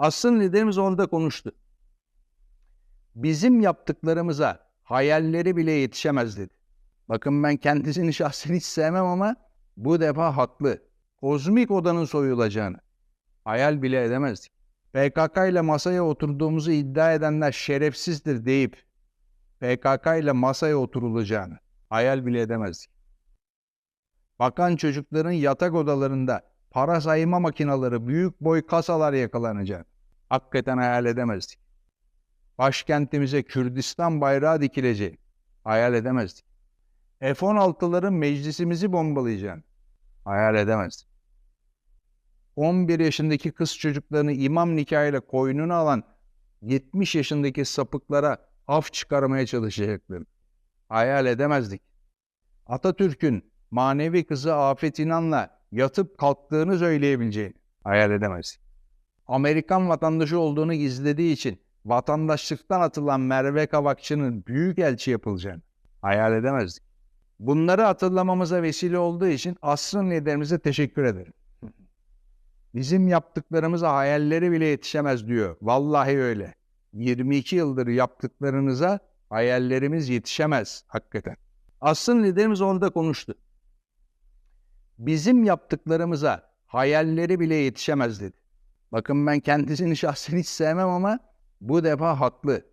Asrın liderimiz orada konuştu. Bizim yaptıklarımıza hayalleri bile yetişemez dedi. Bakın ben kendisini şahsen hiç sevmem ama bu defa haklı. Kozmik odanın soyulacağını hayal bile edemezdik. PKK ile masaya oturduğumuzu iddia edenler şerefsizdir deyip PKK ile masaya oturulacağını hayal bile edemezdik. Bakan çocukların yatak odalarında para sayma makinaları, büyük boy kasalar yakalanacağını hakikaten hayal edemezdik. Başkentimize Kürdistan bayrağı dikileceği hayal edemezdik. F-16'ların meclisimizi bombalayacağını hayal edemezdik. 11 yaşındaki kız çocuklarını imam nikahıyla koynuna alan 70 yaşındaki sapıklara af çıkarmaya çalışacaklarını hayal edemezdik. Atatürk'ün manevi kızı Afet İnan'la yatıp kalktığını söyleyebileceğini hayal edemezdik. Amerikan vatandaşı olduğunu gizlediği için vatandaşlıktan atılan Merve Kavakçı'nın büyük elçi yapılacağını hayal edemezdik. Bunları hatırlamamıza vesile olduğu için asrın liderimize teşekkür ederim. Bizim yaptıklarımıza hayalleri bile yetişemez diyor. Vallahi öyle. 22 yıldır yaptıklarınıza hayallerimiz yetişemez hakikaten. Asrın liderimiz orada konuştu. Bizim yaptıklarımıza hayalleri bile yetişemez dedi. Bakın ben kendisini şahsen hiç sevmem ama bu defa haklı.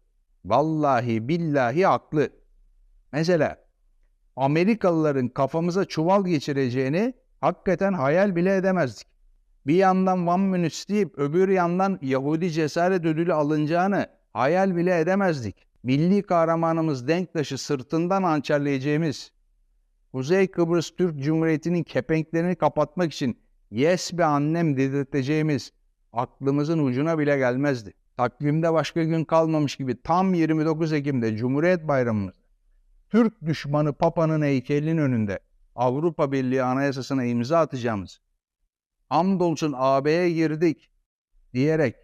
Vallahi billahi haklı. Mesela Amerikalıların kafamıza çuval geçireceğini hakikaten hayal bile edemezdik. Bir yandan One Minutes deyip öbür yandan Yahudi cesaret ödülü alınacağını hayal bile edemezdik. Milli kahramanımız Denktaş'ı sırtından hançerleyeceğimiz, Kuzey Kıbrıs Türk Cumhuriyeti'nin kepenklerini kapatmak için yes be annem dedirteceğimiz aklımızın ucuna bile gelmezdi. Takvimde başka gün kalmamış gibi tam 29 Ekim'de Cumhuriyet Bayramımız Türk düşmanı Papa'nın heykelinin önünde Avrupa Birliği Anayasası'na imza atacağımız, hamdolsun AB'ye girdik diyerek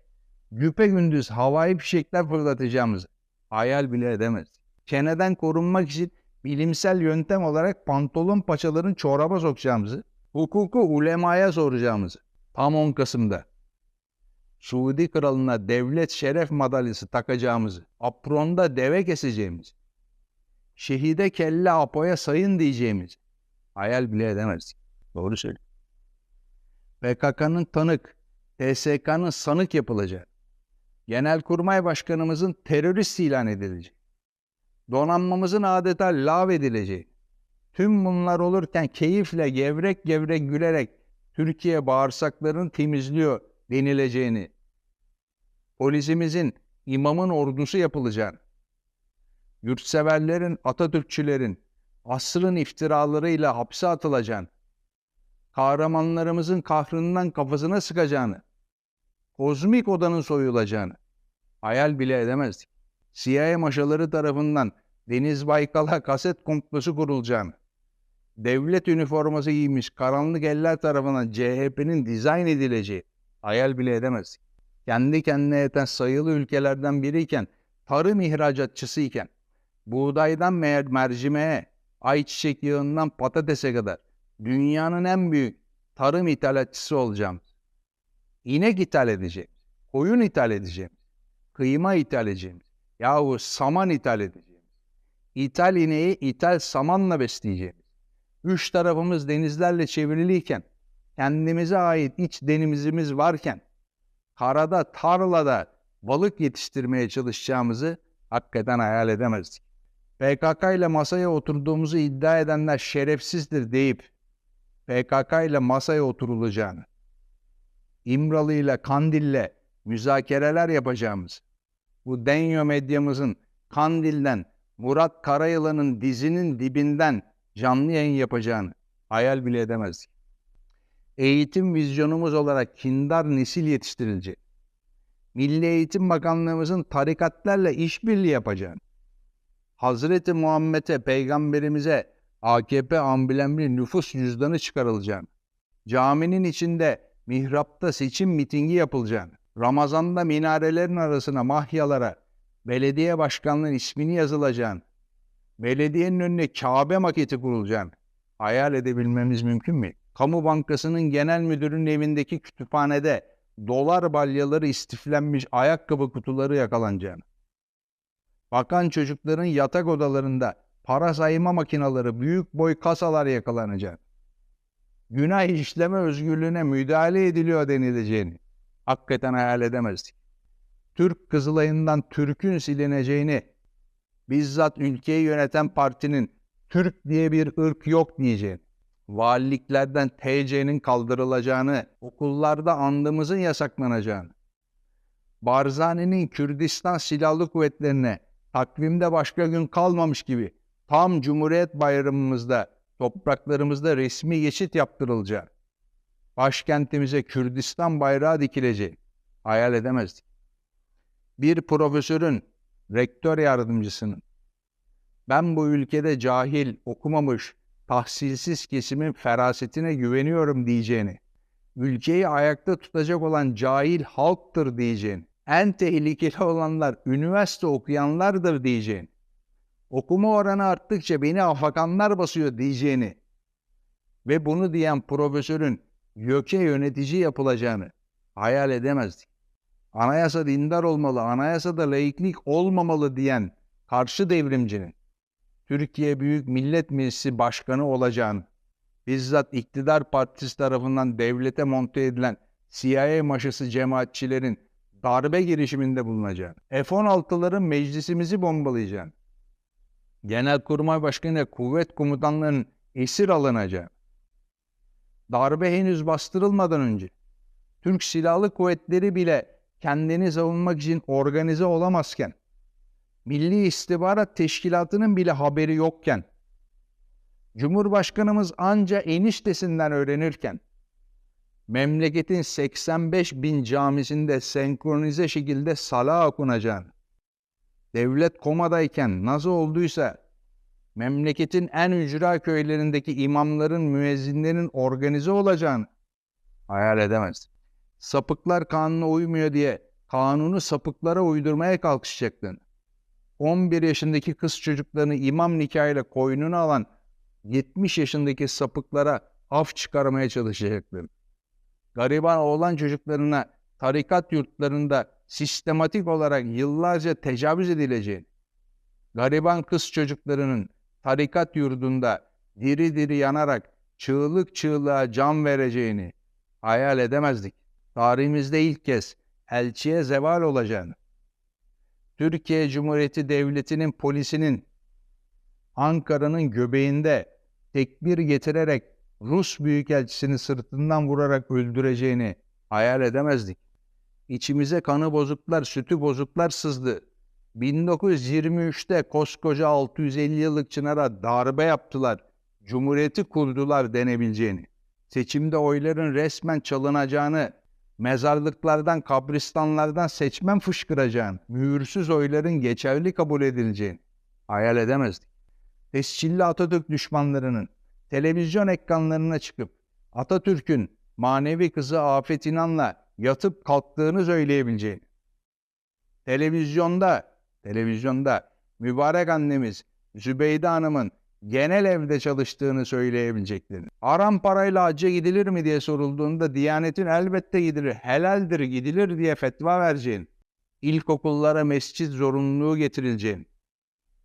güpe gündüz havai fişekler fırlatacağımızı hayal bile edemez. Çeneden korunmak için bilimsel yöntem olarak pantolon paçaların çoraba sokacağımızı, hukuku ulemaya soracağımızı tam 10 Kasım'da Suudi kralına devlet şeref madalyası takacağımızı, apronda deve keseceğimizi, şehide kelle apoya sayın diyeceğimiz hayal bile edemezdik. Doğru söylüyor. PKK'nın tanık, TSK'nın sanık yapılacağı, Genelkurmay Başkanımızın terörist ilan edileceği, donanmamızın adeta lav edileceği, tüm bunlar olurken keyifle gevrek gevrek gülerek Türkiye bağırsaklarını temizliyor denileceğini, polisimizin imamın ordusu yapılacağını, yurtseverlerin, Atatürkçülerin asrın iftiralarıyla hapse atılacağını, kahramanlarımızın kahrından kafasına sıkacağını, kozmik odanın soyulacağını hayal bile edemezdik. CIA maşaları tarafından Deniz Baykal'a kaset komplosu kurulacağını, devlet üniforması giymiş karanlık eller tarafından CHP'nin dizayn edileceği hayal bile edemezdik. Kendi kendine yeten sayılı ülkelerden biriyken, tarım ihracatçısıyken, buğdaydan mer mercimeğe, ayçiçek yağından patatese kadar dünyanın en büyük tarım ithalatçısı olacağım. İnek ithal edeceğim, koyun ithal edeceğim, kıyma ithal edeceğim, yahu saman ithal edeceğim. İthal ineği ithal samanla besleyeceğim. Üç tarafımız denizlerle çevriliyken, kendimize ait iç denizimiz varken, karada, tarlada balık yetiştirmeye çalışacağımızı hakikaten hayal edemezdik. PKK ile masaya oturduğumuzu iddia edenler şerefsizdir deyip PKK ile masaya oturulacağını, İmralı ile Kandil'le müzakereler yapacağımız, bu Denyo medyamızın Kandil'den Murat Karayılan'ın dizinin dibinden canlı yayın yapacağını hayal bile edemezdik. Eğitim vizyonumuz olarak kindar nesil yetiştirilecek. Milli Eğitim Bakanlığımızın tarikatlarla işbirliği yapacağını, Hazreti Muhammed'e, peygamberimize AKP amblemli nüfus cüzdanı çıkarılacağını, caminin içinde mihrapta seçim mitingi yapılacağını, Ramazan'da minarelerin arasına mahyalara belediye başkanlığının ismini yazılacağını, belediyenin önüne Kabe maketi kurulacağını hayal edebilmemiz mümkün mü? Kamu Bankası'nın genel müdürünün evindeki kütüphanede dolar balyaları istiflenmiş ayakkabı kutuları yakalanacağını, bakan çocukların yatak odalarında para sayma makineleri, büyük boy kasalar yakalanacağını, günah işleme özgürlüğüne müdahale ediliyor denileceğini hakikaten hayal edemezdik. Türk Kızılay'ından Türk'ün silineceğini, bizzat ülkeyi yöneten partinin Türk diye bir ırk yok diyeceğini, valiliklerden TC'nin kaldırılacağını, okullarda andımızın yasaklanacağını, Barzani'nin Kürdistan Silahlı Kuvvetlerine takvimde başka gün kalmamış gibi tam Cumhuriyet Bayramımızda topraklarımızda resmi geçit yaptırılacağı, başkentimize Kürdistan bayrağı dikileceği hayal edemezdik. Bir profesörün, rektör yardımcısının, ben bu ülkede cahil, okumamış, tahsilsiz kesimin ferasetine güveniyorum diyeceğini, ülkeyi ayakta tutacak olan cahil halktır diyeceğini, en tehlikeli olanlar üniversite okuyanlardır diyeceğini, okuma oranı arttıkça beni afakanlar basıyor diyeceğini ve bunu diyen profesörün YÖK'e yönetici yapılacağını hayal edemezdik. Anayasa dindar olmalı, anayasada laiklik olmamalı diyen karşı devrimcinin Türkiye Büyük Millet Meclisi Başkanı olacağını, bizzat iktidar partisi tarafından devlete monte edilen CIA maşası cemaatçilerin darbe girişiminde bulunacağını, F-16'ların meclisimizi bombalayacağını, Genelkurmay Başkanı ve kuvvet komutanlarının esir alınacağını, darbe henüz bastırılmadan önce Türk Silahlı Kuvvetleri bile kendini savunmak için organize olamazken, Milli İstihbarat Teşkilatı'nın bile haberi yokken, Cumhurbaşkanımız anca eniştesinden öğrenirken, memleketin 85 bin camisinde senkronize şekilde sala okunacağını, devlet komadayken nasıl olduysa memleketin en ücra köylerindeki imamların, müezzinlerin organize olacağını hayal edemezdim. Sapıklar kanuna uymuyor diye kanunu sapıklara uydurmaya kalkışacaktın. 11 yaşındaki kız çocuklarını imam nikahıyla koynuna alan 70 yaşındaki sapıklara af çıkarmaya çalışacaktın. Gariban oğlan çocuklarına tarikat yurtlarında sistematik olarak yıllarca tecavüz edileceğini, gariban kız çocuklarının tarikat yurdunda diri diri yanarak çığlık çığlığa can vereceğini hayal edemezdik. Tarihimizde ilk kez elçiye zeval olacağını, Türkiye Cumhuriyeti Devleti'nin polisinin Ankara'nın göbeğinde tekbir getirerek Rus büyükelçisini sırtından vurarak öldüreceğini hayal edemezdik. İçimize kanı bozuklar, sütü bozuklar sızdı. 1923'te koskoca 650 yıllık Çınar'a darbe yaptılar, cumhuriyeti kurdular denebileceğini, seçimde oyların resmen çalınacağını, mezarlıklardan, kabristanlardan seçmen fışkıracağını, mühürsüz oyların geçerli kabul edileceğini hayal edemezdik. Tescilli Atatürk düşmanlarının televizyon ekranlarına çıkıp Atatürk'ün manevi kızı Afet İnan'la yatıp kalktığını söyleyebileceğini, televizyonda, televizyonda mübarek annemiz Zübeyde Hanım'ın genel evde çalıştığını söyleyebileceklerini. Aram parayla hacca gidilir mi diye sorulduğunda Diyanet'in elbette gidilir, helaldir gidilir diye fetva vereceğin, ilkokullara mescit zorunluluğu getirileceğini,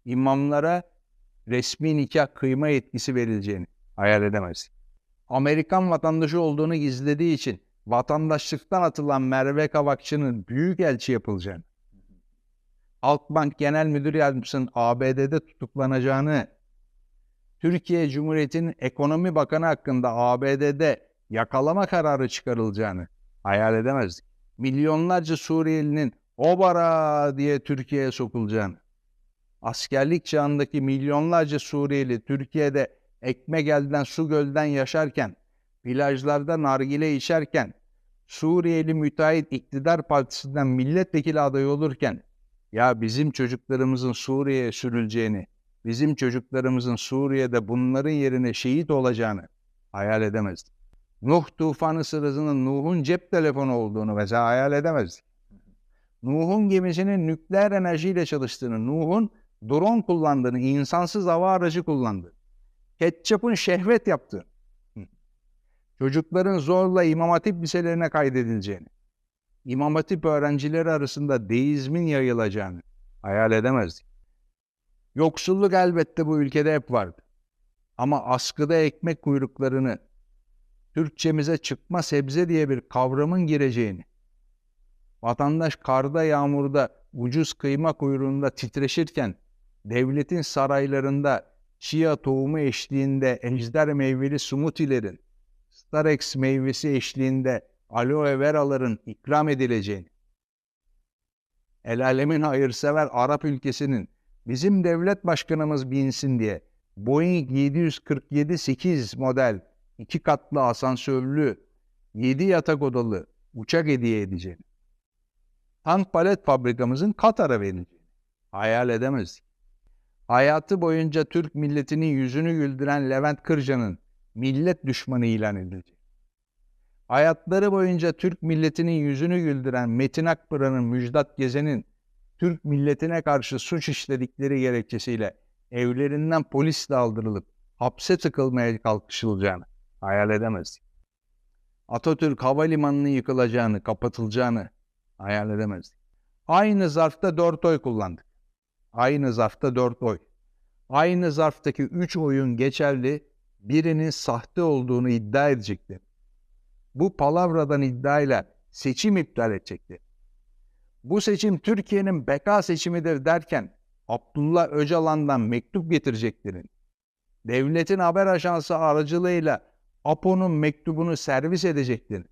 imamlara resmi nikah kıyma yetkisi verileceğini hayal edemezdik. Amerikan vatandaşı olduğunu gizlediği için vatandaşlıktan atılan Merve Kavakçı'nın büyük elçi yapılacağını, Halkbank Genel Müdür Yardımcısının ABD'de tutuklanacağını, Türkiye Cumhuriyeti'nin Ekonomi Bakanı hakkında ABD'de yakalama kararı çıkarılacağını hayal edemezdik. Milyonlarca Suriyelinin obara diye Türkiye'ye sokulacağını, askerlik çağındaki milyonlarca Suriyeli Türkiye'de ekmek elden su gölden yaşarken, plajlarda nargile içerken, Suriyeli müteahhit iktidar partisinden milletvekili adayı olurken, ya bizim çocuklarımızın Suriye'ye sürüleceğini, bizim çocuklarımızın Suriye'de bunların yerine şehit olacağını hayal edemezdik. Nuh tufanı sırasında Nuh'un cep telefonu olduğunu mesela hayal edemezdik. Nuh'un gemisinin nükleer enerjiyle çalıştığını, Nuh'un drone kullandığını, insansız hava aracı kullandı. Ketçap'ın şehvet yaptı. Çocukların zorla İmam Hatip liselerine kaydedileceğini, İmam Hatip öğrencileri arasında deizmin yayılacağını hayal edemezdik. Yoksulluk elbette bu ülkede hep vardı. Ama askıda ekmek kuyruklarını, Türkçemize çıkma sebze diye bir kavramın gireceğini, vatandaş karda yağmurda ucuz kıyma kuyruğunda titreşirken, devletin saraylarında chia tohumu eşliğinde ejder meyveli smoothie'lerin, Starex meyvesi eşliğinde aloe veraların ikram edileceğini, el alemin hayırsever Arap ülkesinin bizim devlet başkanımız binsin diye Boeing 747-8 model iki katlı asansörlü 7 yatak odalı uçak hediye edeceğini, tank palet fabrikamızın Katar'a verileceğini hayal edemezdik. Hayatı boyunca Türk milletinin yüzünü güldüren Levent Kırca'nın millet düşmanı ilan edilecek. Hayatları boyunca Türk milletinin yüzünü güldüren Metin Akpıra'nın, Müjdat Gezen'in Türk milletine karşı suç işledikleri gerekçesiyle evlerinden polisle aldırılıp hapse tıkılmaya kalkışılacağını hayal edemezdik. Atatürk Havalimanı'nın yıkılacağını, kapatılacağını hayal edemezdik. Aynı zarfta dört oy kullandık. Aynı zarfta dört oy. Aynı zarftaki üç oyun geçerli, birinin sahte olduğunu iddia edecekler. Bu palavradan iddiayla seçim iptal edecekler. Bu seçim Türkiye'nin beka seçimidir derken Abdullah Öcalan'dan mektup getireceklerin, devletin haber ajansı aracılığıyla APO'nun mektubunu servis edeceklerin,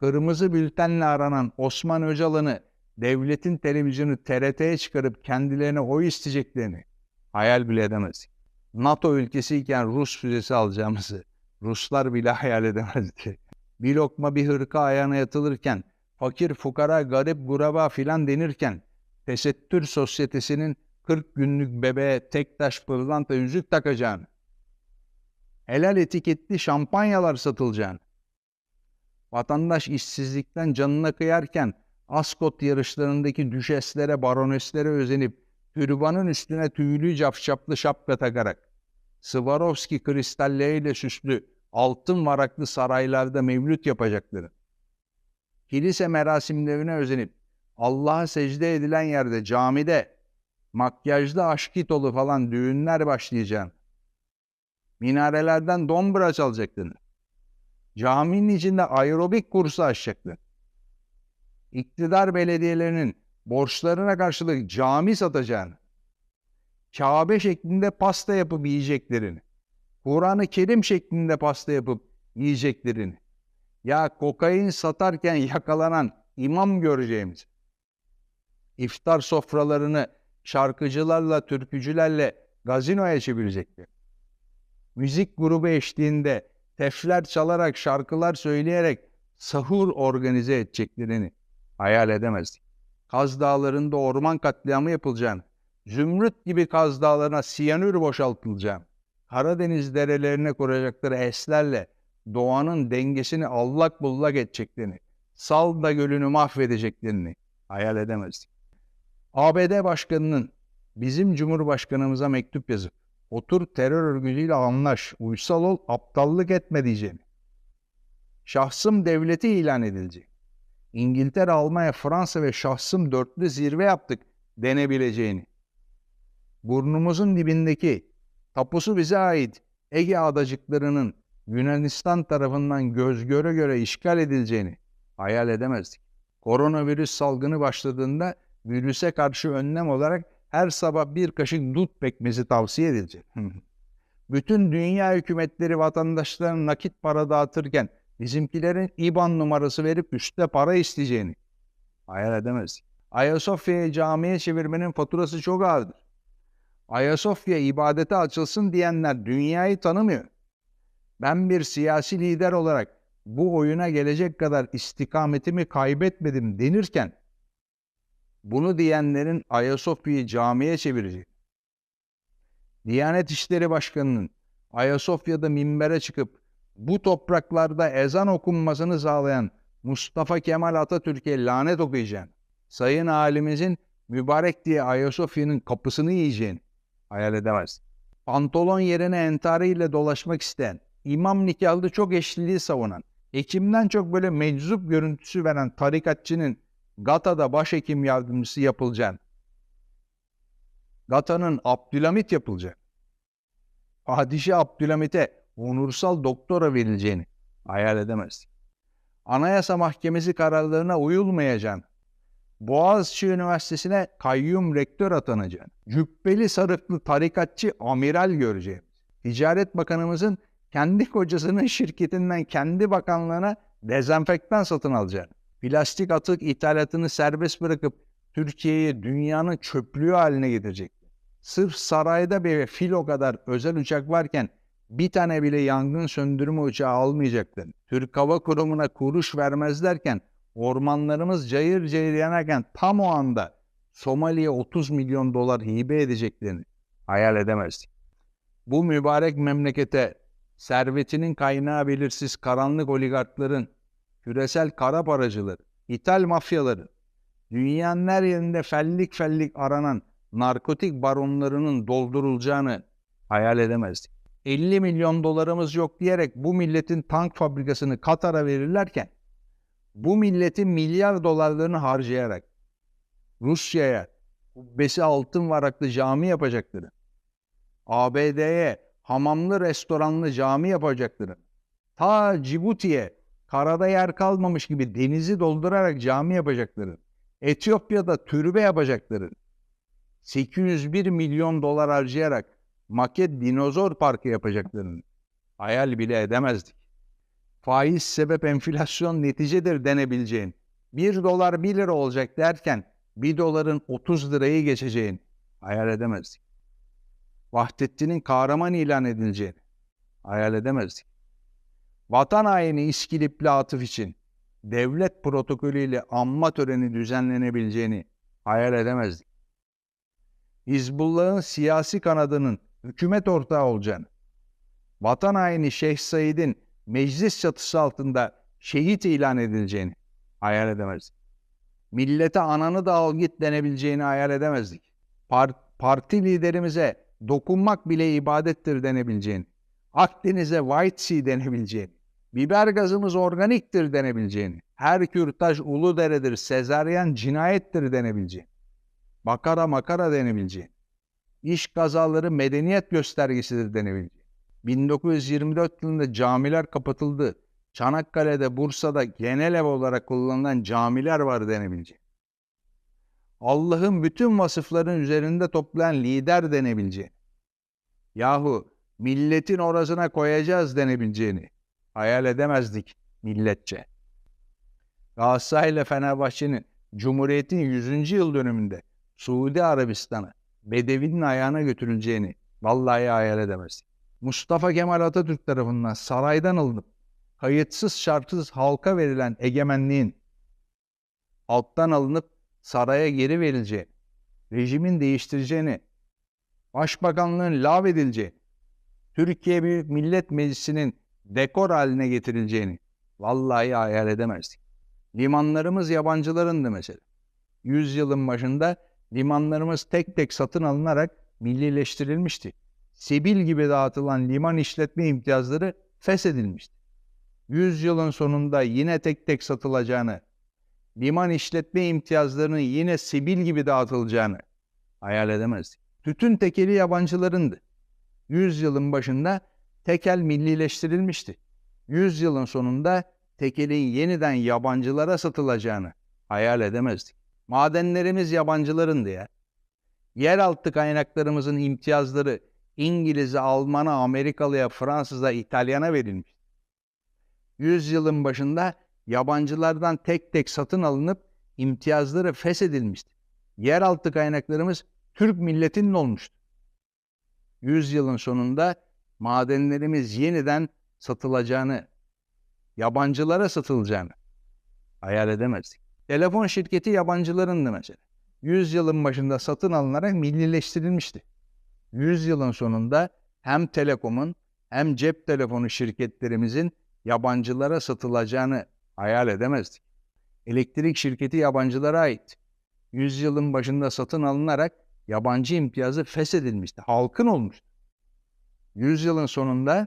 kırmızı bültenle aranan Osman Öcalan'ı devletin televizyonu TRT'ye çıkarıp kendilerine oy isteyeceklerini hayal bile edemezdik. NATO ülkesiyken Rus füzesi alacağımızı Ruslar bile hayal edemezdi. Bir lokma bir hırka ayağına yatılırken, fakir fukara garip guraba filan denirken, tesettür sosyetesinin 40 günlük bebeğe tek taş pırlanta yüzük takacağını, helal etiketli şampanyalar satılacağını, vatandaş işsizlikten canına kıyarken Ascot yarışlarındaki düşeslere, baroneslere özenip türbanın üstüne tüylü cafcaplı şapka takarak, Swarovski kristalleriyle süslü altın varaklı saraylarda mevlüt yapacakları, kilise merasimlerine özenip Allah'a secde edilen yerde, camide, makyajlı aşkitolu falan düğünler başlayacağım. Minarelerden dombra çalacaktın. Caminin içinde aerobik kursu açacaktın. İktidar belediyelerinin borçlarına karşılık cami satacağını, Kabe şeklinde pasta yapıp yiyeceklerini, Kur'an-ı Kerim şeklinde pasta yapıp yiyeceklerini, ya kokain satarken yakalanan imam göreceğimiz, iftar sofralarını şarkıcılarla, türkücülerle gazinoya çevirecekler. Müzik grubu eşliğinde tefler çalarak, şarkılar söyleyerek sahur organize edeceklerini hayal edemezdik. Kaz Dağları'nda orman katliamı yapılacağını, Zümrüt gibi Kaz Dağları'na siyanür boşaltılacağını, Karadeniz derelerine kuracakları eslerle doğanın dengesini allak bullak edeceklerini, Salda Gölü'nü mahvedeceklerini hayal edemezdik. ABD Başkanı'nın bizim Cumhurbaşkanımıza mektup yazıp otur terör örgütüyle anlaş, uysal ol, aptallık etme diyeceğini, şahsım devleti ilan edilecek, İngiltere, Almanya, Fransa ve şahsım dörtlü zirve yaptık denebileceğini, burnumuzun dibindeki tapusu bize ait Ege adacıklarının Yunanistan tarafından göz göre göre işgal edileceğini hayal edemezdik. Koronavirüs salgını başladığında virüse karşı önlem olarak her sabah bir kaşık dut pekmezi tavsiye edilecek. Bütün dünya hükümetleri vatandaşlarına nakit para dağıtırken bizimkilerin IBAN numarası verip üstte para isteyeceğini hayal edemezdik. Ayasofya'yı camiye çevirmenin faturası çok ağırdır. Ayasofya ibadete açılsın diyenler dünyayı tanımıyor. Ben bir siyasi lider olarak bu oyuna gelecek kadar istikametimi kaybetmedim denirken bunu diyenlerin Ayasofya'yı camiye çevirecek. Diyanet İşleri Başkanı'nın Ayasofya'da minbere çıkıp bu topraklarda ezan okunmasını sağlayan Mustafa Kemal Atatürk'e lanet okuyacağın, sayın halimizin mübarek diye Ayasofya'nın kapısını yiyeceğin hayal edemez. Pantolon yerine entariyle dolaşmak isteyen, imam nikahlı çok eşliliği savunan, Hekimden çok böyle meczup görüntüsü veren tarikatçının Gata'da başhekim yardımcısı yapılacağını, Gata'nın Abdülhamit yapılacak, Padişah Abdülhamit'e onursal doktora verileceğini hayal edemezdik. Anayasa Mahkemesi kararlarına uyulmayacağını, Boğaziçi Üniversitesi'ne kayyum rektör atanacağını, cübbeli sarıklı tarikatçı amiral göreceğimiz, Ticaret Bakanımızın kendi kocasının şirketinden kendi bakanlığına dezenfektan satın alacağını, plastik atık ithalatını serbest bırakıp Türkiye'yi dünyanın çöplüğü haline getirecekti. Sırf sarayda bir filo kadar özel uçak varken bir tane bile yangın söndürme uçağı almayacaktı. Türk Hava Kurumu'na kuruş vermezlerken ormanlarımız cayır cayır yanarken tam o anda Somali'ye 30 milyon dolar hibe edeceklerini hayal edemezdik. Bu mübarek memlekete servetinin kaynağı belirsiz karanlık oligarkların, küresel kara paracıları, ithal mafyaları, dünyanın her yerinde fellik fellik aranan narkotik baronlarının doldurulacağını hayal edemezdik. 50 milyon dolarımız yok diyerek bu milletin tank fabrikasını Katar'a verirlerken bu milletin milyar dolarlarını harcayarak Rusya'ya kubbesi altın varaklı cami yapacakları, ABD'ye hamamlı restoranlı cami yapacakları, ta Cibuti'ye karada yer kalmamış gibi denizi doldurarak cami yapacakları, Etiyopya'da türbe yapacakları, 801 milyon dolar harcayarak maket dinozor parkı yapacaklarını hayal bile edemezdik. Faiz sebep enflasyon neticedir denebileceğin, 1 dolar 1 lira olacak derken 1 doların 30 lirayı geçeceğini hayal edemezdik. Vahdettin'in kahraman ilan edileceğini hayal edemezdik. Vatan haini İskilipli Atıf için devlet protokolüyle anma töreni düzenlenebileceğini hayal edemezdik. Hizbullah'ın siyasi kanadının hükümet ortağı olacağını, vatan haini Şeyh Said'in meclis çatısı altında şehit ilan edileceğini hayal edemezdik. Millete ananı da al git denebileceğini hayal edemezdik. Part, parti liderimize dokunmak bile ibadettir denebileceğini, Akdeniz'e White Sea denebileceğini, biber gazımız organiktir denebileceğini, her kürtaj ulu deredir, sezaryen cinayettir denebileceğini, makara makara denebileceğini, iş kazaları medeniyet göstergesidir denebileceğini, 1924 yılında camiler kapatıldı, Çanakkale'de, Bursa'da genel ev olarak kullanılan camiler var denebileceğini, Allah'ın bütün vasıfların üzerinde toplayan lider denebileceğini, yahu milletin orasına koyacağız denebileceğini hayal edemezdik milletçe. Galatasaray ile Fenerbahçe'nin Cumhuriyet'in 100. yıl dönümünde Suudi Arabistan'a Bedevi'nin ayağına götürüleceğini vallahi hayal edemezdik. Mustafa Kemal Atatürk tarafından saraydan alınıp kayıtsız şartsız halka verilen egemenliğin alttan alınıp saraya geri verileceği, rejimin değiştireceğini, başbakanlığın lağvedileceğini, Türkiye Büyük Millet Meclisi'nin dekor haline getirileceğini vallahi hayal edemezdik. Limanlarımız yabancılarındı mesela. Yüzyılın başında limanlarımız tek tek satın alınarak millileştirilmişti. Sebil gibi dağıtılan liman işletme imtiyazları feshedilmişti. Yüzyılın sonunda yine tek tek satılacağını, liman işletme imtiyazlarının yine Sebil gibi dağıtılacağını hayal edemezdik. Tütün tekeli yabancılarındı. Yüzyılın başında tekel millileştirilmişti. Yüzyılın sonunda tekelin yeniden yabancılara satılacağını hayal edemezdik. Madenlerimiz yabancılarındı ya. Yeraltı kaynaklarımızın imtiyazları İngiliz'e, Alman'a, Amerikalı'ya, Fransız'a, İtalyan'a verilmişti. Yüzyılın başında yabancılardan tek tek satın alınıp imtiyazları feshedilmişti. Yeraltı kaynaklarımız Türk milletinin olmuştu. Yüzyılın sonunda madenlerimiz yeniden satılacağını, yabancılara satılacağını hayal edemezdik. Telefon şirketi yabancılarındı mesela. Yüzyılın başında satın alınarak millileştirilmişti. Yüzyılın sonunda hem telekomun hem cep telefonu şirketlerimizin yabancılara satılacağını hayal edemezdik. Elektrik şirketi yabancılara ait. Yüzyılın başında satın alınarak yabancı imtiyazı feshedilmişti. Halkın olmuştu. Yüzyılın sonunda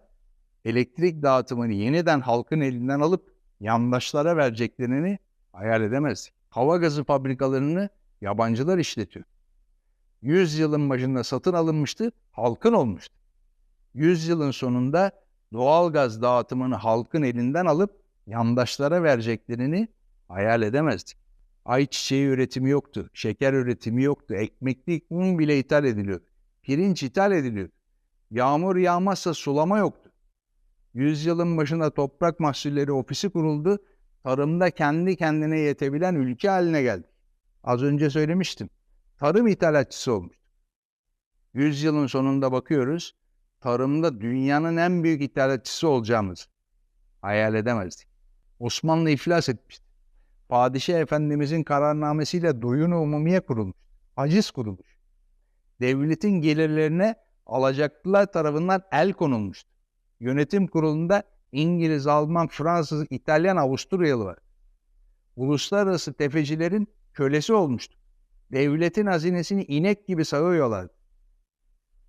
elektrik dağıtımını yeniden halkın elinden alıp yandaşlara vereceklerini hayal edemezdik. Hava gazı fabrikalarını yabancılar işletiyor. 100 yılın başında satın alınmıştı, halkın olmuştu. 100 yılın sonunda doğal gaz dağıtımını halkın elinden alıp yandaşlara vereceklerini hayal edemezdik. Ayçiçeği üretimi yoktu, şeker üretimi yoktu, ekmeklik un bile ithal ediliyordu. Pirinç ithal ediliyordu. Yağmur yağmazsa sulama yoktu. Yüzyılın başında toprak mahsulleri ofisi kuruldu. Tarımda kendi kendine yetebilen ülke haline geldik. Az önce söylemiştim. Tarım ithalatçısı olmuştuk. Yüzyılın sonunda bakıyoruz. Tarımda dünyanın en büyük ithalatçısı olacağımız hayal edemezdik. Osmanlı iflas etmişti. Padişah Efendimizin kararnamesiyle doyun umumiye kurulmuş. Haciz kurulmuş. Devletin gelirlerine alacaklılar tarafından el konulmuştu. Yönetim kurulunda İngiliz, Alman, Fransız, İtalyan, Avusturyalı var. Uluslararası tefecilerin kölesi olmuştu. Devletin hazinesini inek gibi sağıyorlardı.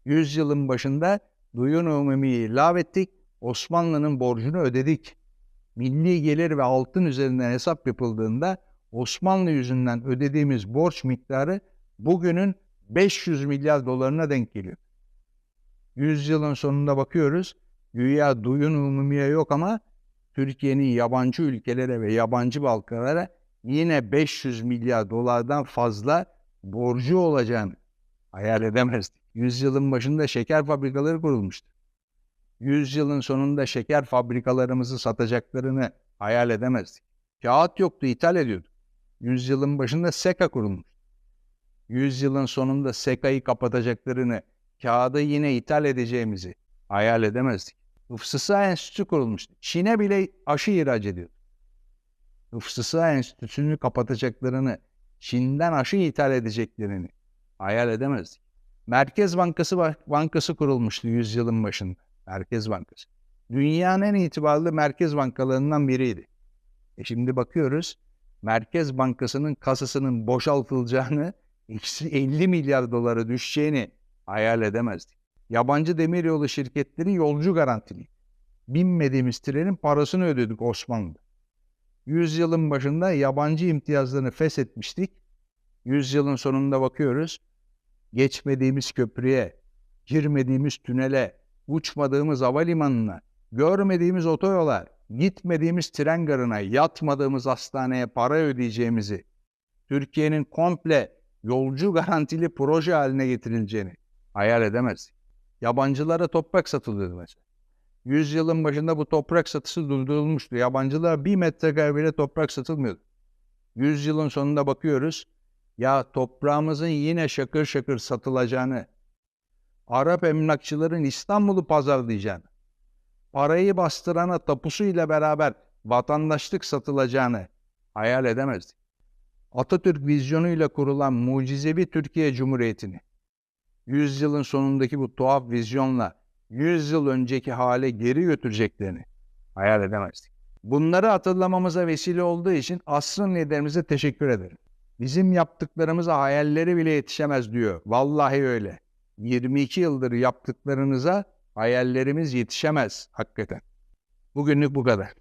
Yüzyılın başında duyun umumiyi lağvettik, Osmanlı'nın borcunu ödedik. Milli gelir ve altın üzerinden hesap yapıldığında Osmanlı yüzünden ödediğimiz borç miktarı bugünün 500 milyar dolarına denk geliyor. Yüzyılın sonunda bakıyoruz, güya duyun umumiye yok ama Türkiye'nin yabancı ülkelere ve yabancı bankalara yine 500 milyar dolardan fazla borcu olacağını hayal edemezdik. Yüzyılın başında şeker fabrikaları kurulmuştu. Yüzyılın sonunda şeker fabrikalarımızı satacaklarını hayal edemezdik. Kağıt yoktu, ithal ediyorduk. Yüzyılın başında SEKA kurulmuştu. Yüzyılın sonunda SEKA'yı kapatacaklarını, kağıdı yine ithal edeceğimizi hayal edemezdik. Hıfzı Enstitüsü kurulmuştu. Çin'e bile aşı ihraç ediyordu. Hıfzı Enstitüsü'nü kapatacaklarını, Çin'den aşı ithal edeceklerini hayal edemezdik. Merkez Bankası Bankası kurulmuştu yüzyılın başında. Merkez Bankası. Dünyanın en itibarlı merkez bankalarından biriydi. E şimdi bakıyoruz, Merkez Bankası'nın kasasının boşaltılacağını, 50 milyar dolara düşeceğini hayal edemezdik. Yabancı demiryolu şirketleri yolcu garantili. Binmediğimiz trenin parasını ödedik Osmanlı'da. Yüzyılın başında yabancı imtiyazlarını feshetmiştik. Yüzyılın sonunda bakıyoruz, geçmediğimiz köprüye, girmediğimiz tünele, uçmadığımız havalimanına, görmediğimiz otoyola, gitmediğimiz tren garına, yatmadığımız hastaneye para ödeyeceğimizi, Türkiye'nin komple yolcu garantili proje haline getirileceğini hayal edemezdik. Yabancılara toprak satılıyordu mesela. Yüzyılın başında bu toprak satışı durdurulmuştu. Yabancılara bir metrekare bile toprak satılmıyordu. Yüzyılın sonunda bakıyoruz, ya toprağımızın yine şakır şakır satılacağını, Arap emlakçıların İstanbul'u pazarlayacağını, parayı bastırana tapusuyla beraber vatandaşlık satılacağını hayal edemezdik. Atatürk vizyonuyla kurulan mucizevi Türkiye Cumhuriyeti'ni, yüzyılın sonundaki bu tuhaf vizyonla 100 yıl önceki hale geri götüreceklerini hayal edemezdik. Bunları hatırlamamıza vesile olduğu için asrın liderimize teşekkür ederim. Bizim yaptıklarımıza hayalleri bile yetişemez diyor. Vallahi öyle. 22 yıldır yaptıklarınıza hayallerimiz yetişemez hakikaten. Bugünlük bu kadar.